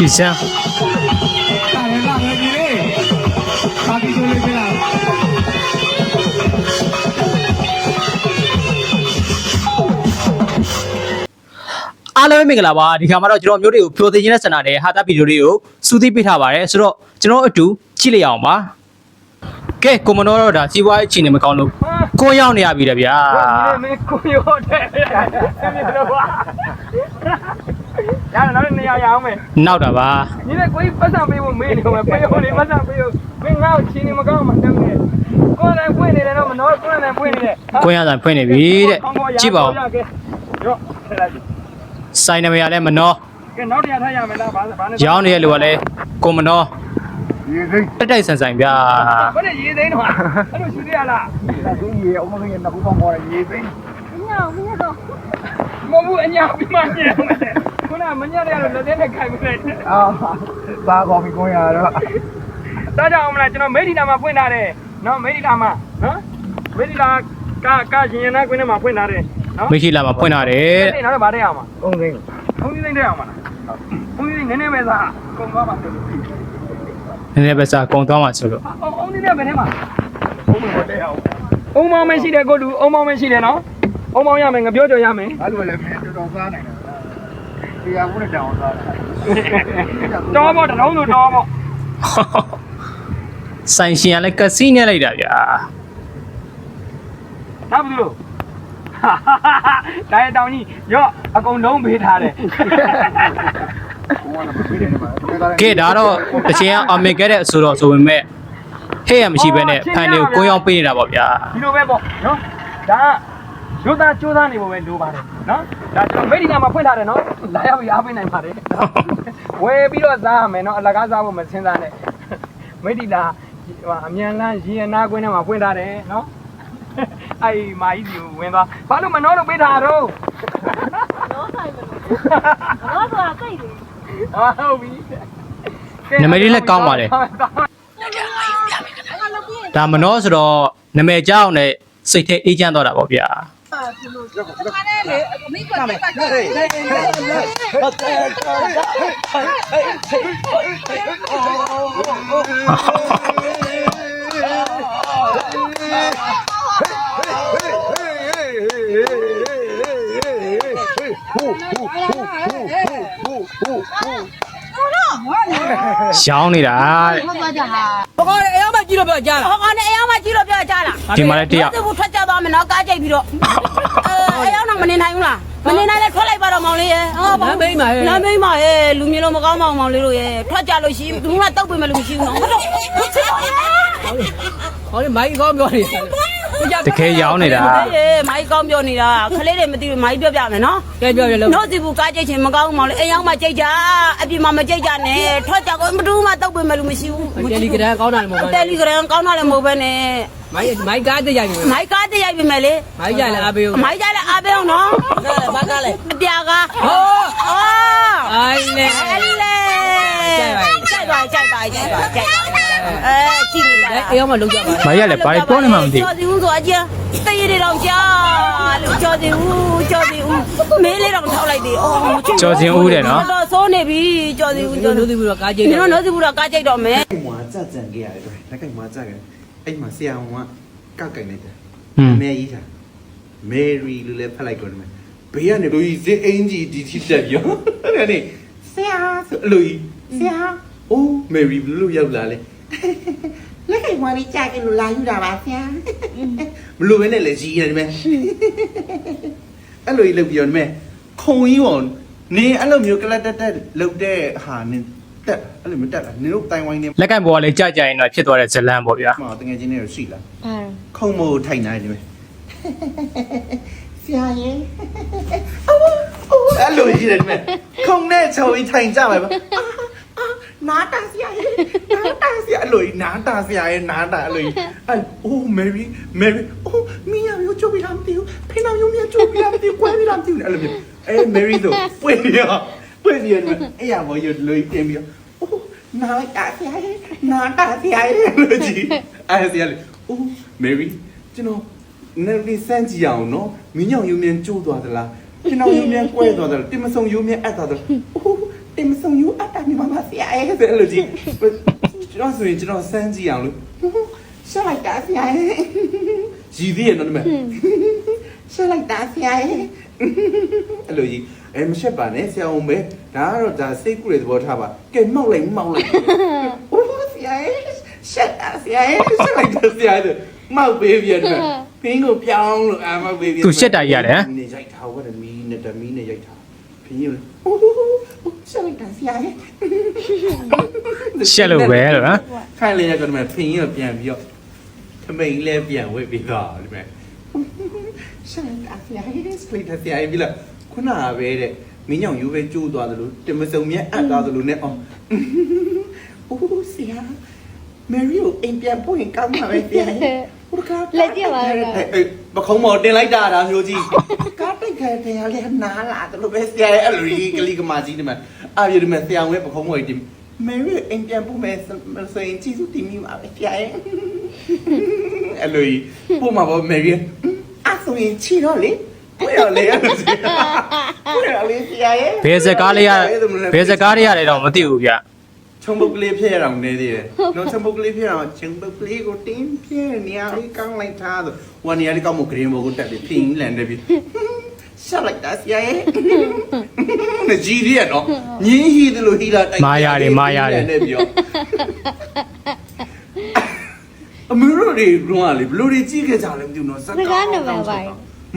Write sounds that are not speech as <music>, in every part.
ဒီစမ်းလာလေလာလေဒီလေးပါတီချိုလေးပြလာအားလုံးပဲမင်္ဂလာပါဒီခါမှာတော့ကျွန်တော်မျိုးတွေကိုဖြိုသိခြင်းတဲ့စင်တာနဲ့ဟာတာဗီဒီယိုတွေကိုစူးသိပေးထားပါတယ်ဆိုတော့ကျွန်တော်အတူကြည့်လိုက်အောင်ပါကဲကိုမနောတော့ဒါစီးပွားရေးအခြေအနေမကောင်းလို့ကိုရောက်နေရပြီလေဗျာမင်းကိုရောတဲ့မင်းတို့က ရတယ်နောက်နေရာရအောင်မယ်နောက်တာပါညီလေးကိုပတ်စံပေးဖို့မေးနေမှာပေးဖို့လေပတ်စံပေးဖို့မင်းငါ့ကိုချင်းနေမကောင်းမှတက်နေကိုယ်လည်းဖွင့်နေတယ်တော့မနော်ကိုယ်လည်းဖွင့်နေတယ်ကိုရဆိုင်ဖွင့်နေပြီတဲ့ကြည့်ပါဦးရောထလိုက်ဆိုင်နမရလည်းမနောကဲနောက်တရားထားရမယ်လားဘာဘာနဲ့ရောင်းနေတဲ့လူကလည်းကိုမနောရေစိမ့်တက်တိုက်ဆန်ဆန်ဗျာဘယ်နဲ့ရေးသိန်းတော့အဲ့လိုရှူရလားဒါဆိုရေအုံးမင်းနှစ်ခုပေါင်းပေါ်တယ်ရေစိမ့်မဟုတ်ဘူးအညာပြီးမှညံတယ် ခုနမညက်ရတော့လက်သေးနဲ့ခိုင်မလိုက်အာဘာကော်ဖီကိုရတော့တားကြအောင်မလားကျွန်တော်မေဒီလာမှာဖွင့်ထားတယ်နော်မေဒီလာမှာနော်မေဒီလာကကရှင်ရနာကွင်းထဲမှာဖွင့်ထားတယ်နော်မိရှိလာမှာဖွင့်ထားတယ်တဲ့ဒီနောက်တော့ဗားတဲ့အောင်မှာအုံးစိမ့်ဘုန်းကြီးသိတဲ့အောင်မှာဘုန်းကြီးနည်းနည်းပဲစားကုန်သွားပါဆိုလို့နည်းနည်းပဲစားကုံသွားမှာဆိုလို့အောင်အောင်နေတဲ့ဘယ်ထဲမှာအုံးမဟုတ်တဲ့အောင်အုံမောင်မရှိတယ်ကိုလူအုံမောင်မရှိတယ်နော်အုံမောင်ရမယ်ငပြောကြော်ရမယ်အဲ့လိုလည်းမင်းတော်တော်စားနိုင်တယ် တရားဘူးနဲ့တောင်းစားတာတော်ပေါ့တရုံးဆိုတော်ပေါ့ဆိုင်ရှင်ကလည်းကစီးနေလိုက်တာဗျာဒါဘူးလို့ဒါရတောင်ကြီးရော့အကုန်လုံးပေးထားတယ်ဘုံကလည်းမပြေးတယ်မှာကဲဒါတော့တချင်အောင်မြင်ခဲ့တဲ့အဆိုတော့ဆိုပေမဲ့ဟဲ့ရမရှိဘဲနဲ့ဖန်တွေကိုကိုရောက်ပေးနေတာပေါ့ဗျာဒီလိုပဲပေါ့နော်ဒါရုပ်သားစူးစမ်းနေဖို့ပဲလိုပါတယ် နော်ဒါကျွန်တော်မေဒီနာမှာဖွင့်ထားတယ်နော်လာရောက်ပြီးအားပေးနိုင်ပါတယ်ဝယ်ပြီးတော့စားရမယ်နော်အလကားစားဖို့မစင်စားနဲ့မေဒီလာဟိုအမြန်လန်းရေအနာကွင်းထဲမှာဖွင့်ထားတယ်နော်အဲ့မာကြီးစီကိုဝင်သွားဘာလို့မနှောလို့ပေးထားတော့တော့ဆိုင်မလို့တော့ဆိုတာစိတ်တယ်ဟာဟုတ်ပြီနမည်လေးလည်းကောင်းပါလေအဲ့လိုပြည့်ဒါမနောဆိုတော့နမည်ကြောက်နဲ့စိတ်ထဲအေးချမ်းသွားတာပေါ့ဗျာတယ်လေအမိကတက်တက် ရောင်းနေတာတဲ့ဟုတ်ပါကြဟာဘကောအယောမကြည့်လို့ပြောကြားဟောကနေအယောင်မကြည့်လို့ပြောကြလားဒီမှာလည်းတယောက်သူကထွက်ကြသွားမယ်နော်ကားကြိတ်ပြီးတော့အဲအယောင်တော့ မနေနိုင်ဘူးလားမနေနိုင်လဲထွက်လိုက်ပါတော့မောင်လေးရဲ့ဟောလမ်းမိမ့်ပါရဲ့လမ်းမိမ့်ပါရဲ့လူမျိုးလုံးမကောင်းပါဘူးမောင်လေးတို့ရဲ့ထွက်ကြလို့ရှိရင်ဘူးကတောက်ပေးမယ်လို့မရှိဘူးနော်ဟုတ်တော့ဟောဒီမိုက်ကောင်းပြောနေတယ်တကယ်ရောင်းနေတာအေးမိုက်ကောင်းပြောနေတာခလေးတွေမသိဘူးမိုက်ပြောပြမယ်နော်ကဲပြောရလို့နှုတ်စီဘူးကားကြိတ်ချင်မကောင်းဘူးမောင်လေးအယောင်မကြိတ်ကြအပြင်မှာမကြိတ်ကြနဲ့ထွက်ကြကောမတူးမှတောက်ပေးမယ်လို့မရှိဘူးတယ်လီဂရမ်ကောင်းတာလည်းမဟုတ်တယ်ပါလီဂရမ်ကောင်းတာလည်းမဟုတ်ပဲနဲ့ မိုက်မိုက်ကားတရရင်မိုက်ကားတရိုက်ပြီမယ်လေမိုက်ကြလည်းအားပေးဦးမိုက်ကြလည်းအားပေးအောင်နော်ဘာကားလဲပြာကဟောအော်အိုင်းလေအဲ့လေကြိုက်ပါကြိုက်ပါကြိုက်ပါကြိုက်အဲကြည့်နေတာအေးအောင်မလုံးကြပါမရလဲဘာပြောနေမှမသိကြော်စီဦးဆိုအကျန်းတရည်တောင်ကြာလို့ကြော်စီဦးကြော်စီဦးမေးလေးတောင်ထောက်လိုက်သေးအော်တော့စိုးနေပြီကြော်စီဦးကြော်လို့စီလို့ပြီးတော့ကားကြိဦးတ်ဒီတော့နှုတ်စီဘူးတော့ကားကြိတ်တော့မယ်မွာကြကြံခဲ့ရတယ်တွေ့လက်ကမွာကြခဲ့ အဲ့မှာဆရာဝန်ကကောက်ကင်လိုက်တယ်ဟွန်းမဲကြီးတာမယ်ရီလို့လည်းဖတ်လိုက်တော့တယ်ဘေးကနေလူကြီးစစ်အင်ကြီးဒီတိတက်ပြောအဲ့ဒါနေဆရာဆိုအလိုကြီးဆရာအိုးမယ်ရီဘယ်လိုရောက်လာလဲလက်ကမွာလေးကြာကလို့လာယူတာပါဆရာမလို့ပဲနဲ့လေကြီးရတယ်မဲအဲ့လိုကြီးလုပ်ပြောတယ်မဲခုံကြီးပေါ့နေအဲ့လိုမျိုးကလတ်တက်တက်လုပ်တဲ့ဟာနင် တက်အဲ့လိုမျိုးတက်လာနင်တို့တိုင်ဝိုင်းနေလက်ကင်ပေါ်ကလည်းကြကြရင်တော့ဖြစ်သွားတဲ့ဇလန်ပေါ့ဗျာမတငယ်ချင်းတွေရှိလားခုံမို့ထိုင်နေတယ်မယ်ဆရာရင်အိုးအိုးအဲ့လိုကြီးတယ်မယ်ခုံနဲ့ချုံကြီးထိုင်ကြပါပါနားတာဆရာရဲ့နားတာဆရာအဲ့လိုကြီးနားတာဆရာရဲ့နားတာအဲ့လိုကြီးအဲ့အိုးမယ်ရီမယ်ရီအိုးမင်းရောချိုးပြီးလားမသိဘူးဖိနောင်ယုံမြချိုးပြီးလားမသိဘူးကွဲပြီးလားမသိဘူးအဲ့လိုမျိုးအဲမယ်ရီတို့ပွင့် ပြီးတော့ပွင့်ပြီးတော့အဲ့ရဘောရလွိပြင်ပြီးတော့အိုးနားတာဆရာရဲ့နားတာဆရာရဲ့လို့ကြီးအဲ့ဆရာလေအိုးမယ်ရီကျွန်တော်နေလေးစမ်းကြည့်အောင်နော်မင်းညောင်ယူမြန်ကျိုးသွားသလားကျွန်တော်ယူမြန်ကွဲသွားသလားတင်မဆုံယူမြန်အပ်သွားသလားအိုးတတင်မဆုံးယူအတားနေမှာပါဆရာရဲ့အဲ့လိုကြီးကျွန်တော်ဆိုရင်ကျွန်တော်စမ်းကြည့်အောင်လို့ရှာလိုက်တာဆရာရဲ့ရည်သေးရနော်ဒီမဲ့ရှာလိုက်တာဆရာရဲ့ အဲ့လိုကြီးအဲမရှက်ပါနဲ့ဆရာအောင်ပဲဒါကတော့ဒါစိတ်ကူတဲ့သဘောထားပါကဲမောက်လိုက်မောက်လိုက်အိုးဆရာရဲ့ရှက်တာဆရာရဲ့ရှက်လိုက်တာဆရာရဲ့မောက်ပေးပြန်တယ်ဖင်းကိုပြောင်းလို့အာမောက်ပေးပြန်သူရှက်တာကြီးရတယ်ဟမ်နေရိုက်ထားဝတ်မီနဲ့တမီနဲ့ရိုက်ထားဖင်းကိုရှက်လိုက်တာဆရာရဲ့ရှက်လို့ပဲလို့နော်ခိုင်လေးရကတော့ဖင်းရပြန်ပြီးတော့ထမိန်လဲပြန်ဝစ်ပြီးတော့ဒီမဲ့ ရှက်လိုက်တာဆရာရဲ့စပလစ်တာဆရာရဲ့ပြီးလားခုနကပဲတဲ့မင်းညောင်ယူပဲကျိုးသွားသလိုတင်မစုံမြက်အပ်သွားသလိုနဲ့အောင်အိုးဆရာမယ်ရီကိုအိမ်ပြန်ပို့ရင်ကောင်းမှာပဲဆရာရဲ့ဘုရားလက်ကြည့်ပါလားအေးပခုံးမော်တင်လိုက်တာဒါမျိုးကြီးကားတိတ်ခဲတယ်လေနားလာတယ်လို့ပဲဆရာရဲ့အဲ့လိုကြီးကလေးကမာကြီးဒီမှာအာရဒီမှာဆရာဝဲပခုံးမော်တင်မယ်ရီအိမ်ပြန်ပို့မယ်ဆိုရင်ကြီးစုတင်မိပါပဲဆရာရဲ့အဲ့လိုကြီးပို့မှာပေါ့မယ်ရီအဲ့ ဆိုရင်ချီတော့လေဘယ်ရလဲအဲ့လိုကြီးဘယ်ရလဲဆရာရဲ့ဘယ်စကားလေးရဘယ်စကားလေးရတယ်တော့မသိဘူးဗျချုံပုတ်ကလေးဖျက်ရအောင်နေသေးတယ်။နော်ချုံပုတ်ကလေးဖျက်ရအောင်ချုံပုတ်ကလေးကိုတင်းဖျက်နေရလေးကောင်းလိုက်တာဆိုဝန်နေရာလေးကောင်းမဂရင်းဘောကိုတက်ပြီးဖင်းလန်နေပြီးရှက်လိုက်တာဆရာရဲ့။နကြီးရီရတော့ညင်းဟီတယ်လို့ဟီလာတိုက်နေပြီးတော့ အမေတို့တွေကတော့လေဘလို့တွေကြည့်ခဲ့ကြလဲမသိဘူးနော်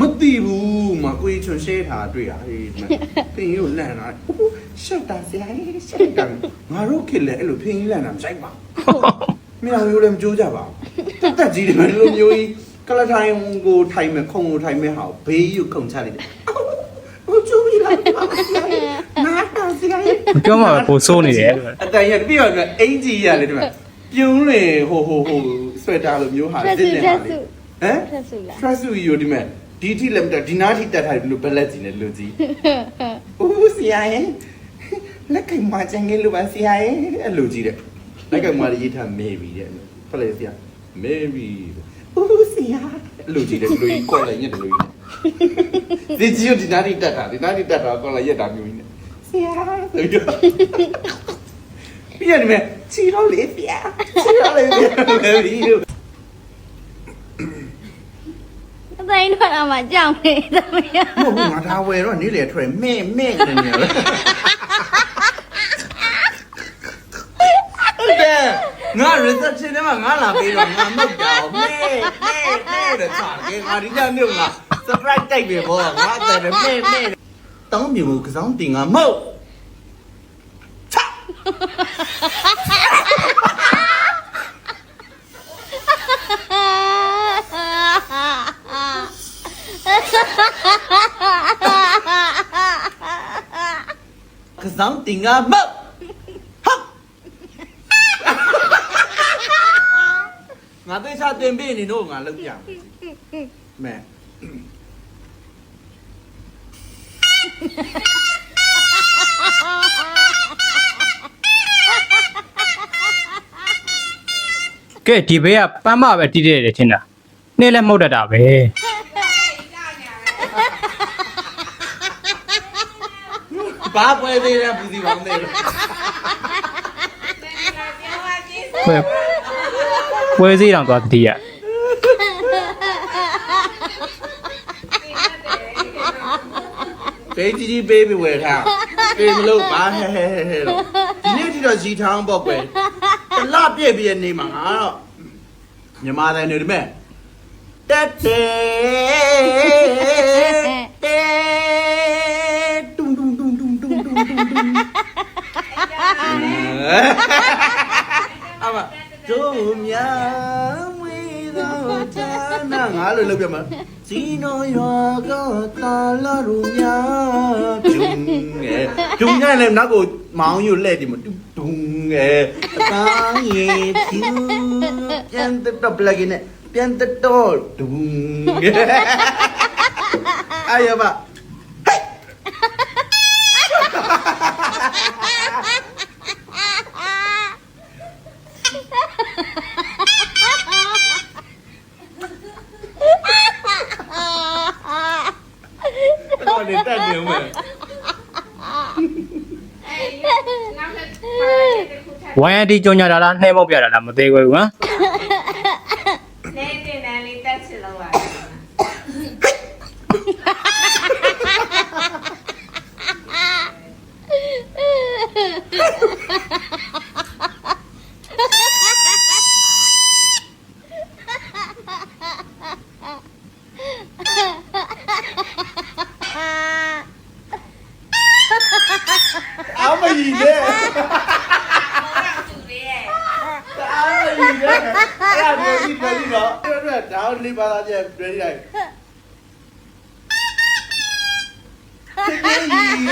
မသိဘူးမကိုကြီးချွန်ရှဲထားတွေ့ရဟေးဖင်းကိုလန့်တာရှက်တာဆရာရဲ့ရှက်တာငါတို့ခင်လဲအဲ့လိုဖင်းလန့်တာမဆိုင်ပါဘူးမြောင်ရိုးလည်းမကြိုးကြပါဘူးတက်တက်ကြီးတယ်လို့မျိုးကြီးကလထိုင်ကိုထိုင်မဲ့ခုံကိုထိုင်မဲ့ဟာဘေးယူခုံချလိုက်တယ်ဟိုကျူပြီးလိုက်ပါနားတော့စီရဲ့ပြောမှပဲပိုဆိုးနေတယ်လို့အတန်ရပြီးတော့အင်ကြီးရလေဒီမှာပြုံးလေဟိုဟိုဟို ဆွဲတာလိုမျိုးဟာထက်စစ်စုနေထပါက်လေစုဟမ်ထက်စုလား trust you ယူဒီမဲ့ဒီထိလည်းမတက်ဒီနားထိတက်ထားတယ်လို့ဘလက်ကြီးနဲ့လူကြီးဦးစီရဲ့လက်ကင်မချင်ငယ်လို့ပါစီရဲ့အဲ့လိုကြီးတဲ့လက်ကင်မရေးထား maybe တဲ့ဖလဲစီယာ maybe ဦးစီယာအဲ့လိုကြီးတဲ့လူကြီးကော်လိုက်ညက်တယ်လူကြီးဒီကြီးဒီနားထိတက်တာဒီနားထိတက်တာကော်လိုက်ရက်တာမျိုးကြီးနဲ့စီယာဆိုတော့ ပြန်မယ်ချီတော့လေပြချီတော့လေပြ maybe အသိန်းထွက်လာမှကြောက်နေသမီးမဟုတ်ဘူးငါဒါဝယ်တော့နေ့လေထွက်မဲ့မဲ့နေနေတယ်ဟုတ်တယ်ငါ reception ထဲမှာငါလာပေးတော့ငါမဟုတ်တော့မဲ့မဲ့မဲ့တဲ့စာကေငါဒီကြောင့်မြို့ငါ surprise တိုက်ပြီဘောငါတဲ့မဲ့မဲ့တောင်းမြေကိုကစားတင်ငါမဟုတ် Cause I'm thinking about ngã tới sao tiền bi này nô ngã lực chẳng mẹ. က်ပြမယ်ကဲဒီဘေးကပန်းမပဲတီးတယ်တယ်ထင်တာနေ့လည်းမဟုတ်တတ်တာပဲဘာပွဲသေးလဲပူစီပေါင်းသေးတယ်ပွဲပွဲစည်းတောင်သွားတည်ရပေးကြီးကြီးပေးပြီးဝယ်ထားပေးမလို့ပါဟဲဟဲဟဲဟဲတော့ဒီနေ့ထိတော့ဇီထောင်းပေါ့ကွယ်တလ ပြည့်ပြည့်နေမှာငါတော့မြမတိုင်းနေဒီမဲ့တက်တဲတဲတုံတုံတုံတုံတုံတုံတုံတုံအမတို့များဝေသောဌာနငါလို့လုပ်ပြမှာဇီနိုရွာကတာလာရူများဂျုံငယ်ဂျုံငယ်လည်းနောက်ကိုမောင်းယူလက်ဒီမှာတူ பியந்துட்டோ பிளகின <laughs> ayo pak. Oh, ada. <laughs> ဝိုင်းအတီကြောညာတာလားနှဲမောက်ပြတာလားမသေးဘူးဟမ် နေတင်တန်းလေးတက်ချင်လို့ပါ အားမကြီးနဲ့ သူလေးရဲ့ အားမကြီးနဲ့အဲ့ဒါပြောပြီးပြောပြီးတော့ အဲ့ဒါဒေါင်းလေးပါလာကျတွေ့ရိုက်တကယ်ကြီးဒ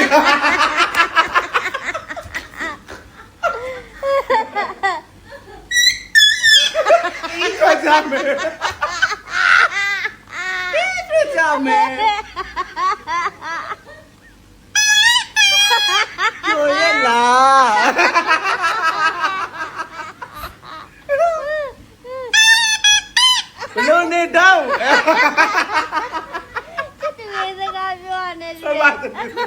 ီကကြမယ်ဒီကကြမယ်ကျော်ရလာ ဘလို့နေတော့ သူရဲ့စကားပြောနေ ဆ တယ် ပါ ဟုတ်တယ်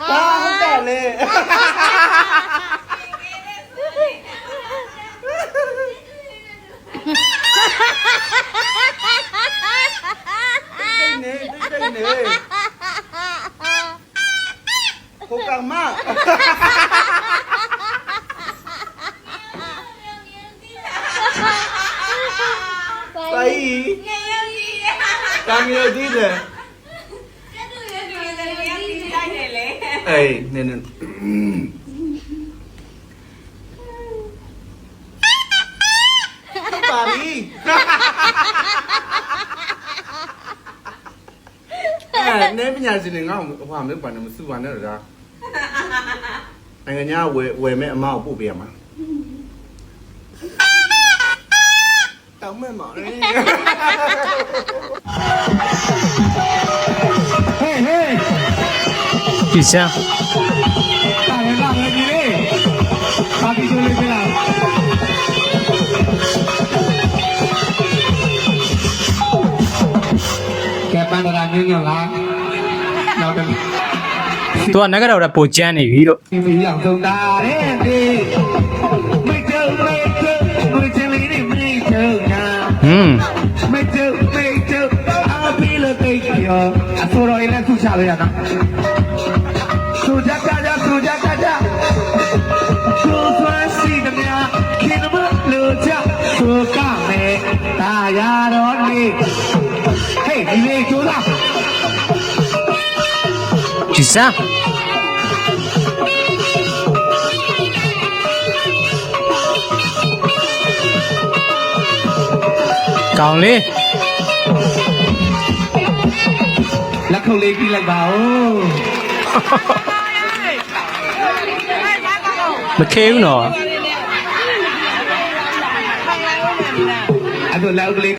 ဘာတယ်လေတိတ်နေတိတ်နေကိုကမ ပို တိုင် ငယ်ရုပ်ကြီးတဲ့ ကံရဒီလေ သူရဲ့သူရဲ့သူရဲ့ဒီတိုင်းနေလေ အေးနေနေပါပြီအဲနေပညာရှင်တွေငါ့ကိုဟိုမျိုးပါနေမစုပါနဲ့တော့ဒါနိုင်ငံညာဝယ်ဝယ်မဲ့အမကိုပို့ပေးရမှာတောင်းမဲ့မော်လေဟေးဟေး ကြည်စမ်းတာရလာမယ်ကြီးလေးပါတီချိုးလေးပြလာကဲပန်ဒရာညညလာနောက်တယ်သူကနဂရတော့ပိုကျန်းနေပြီလို့ဒီမီအောင်ဆုံးတာတဲ့ဒီမိတ်တုံမိတ်တုံကိုချင်လေးနေမိတ်တုံညာဟွန်းမိတ်တုံမိတ်တုံအပီလို့တိတ်ရောအစောတော်ရင်လည်းသူ့ချလို့ရတာ သူကြကြကြသူကြကြကြကိုသွမ်းစီတမခင်မလို့ကြသူကမဲ့တာရတော့နေဟေးဒီလေးကျိုးလားကြည်စ မ်းကောင်းလေးလက်ခုပ်လေးပြီးလိုက်ပါဦးမခဲဘူးနော်အဲ့ဒါလောက်ကလေး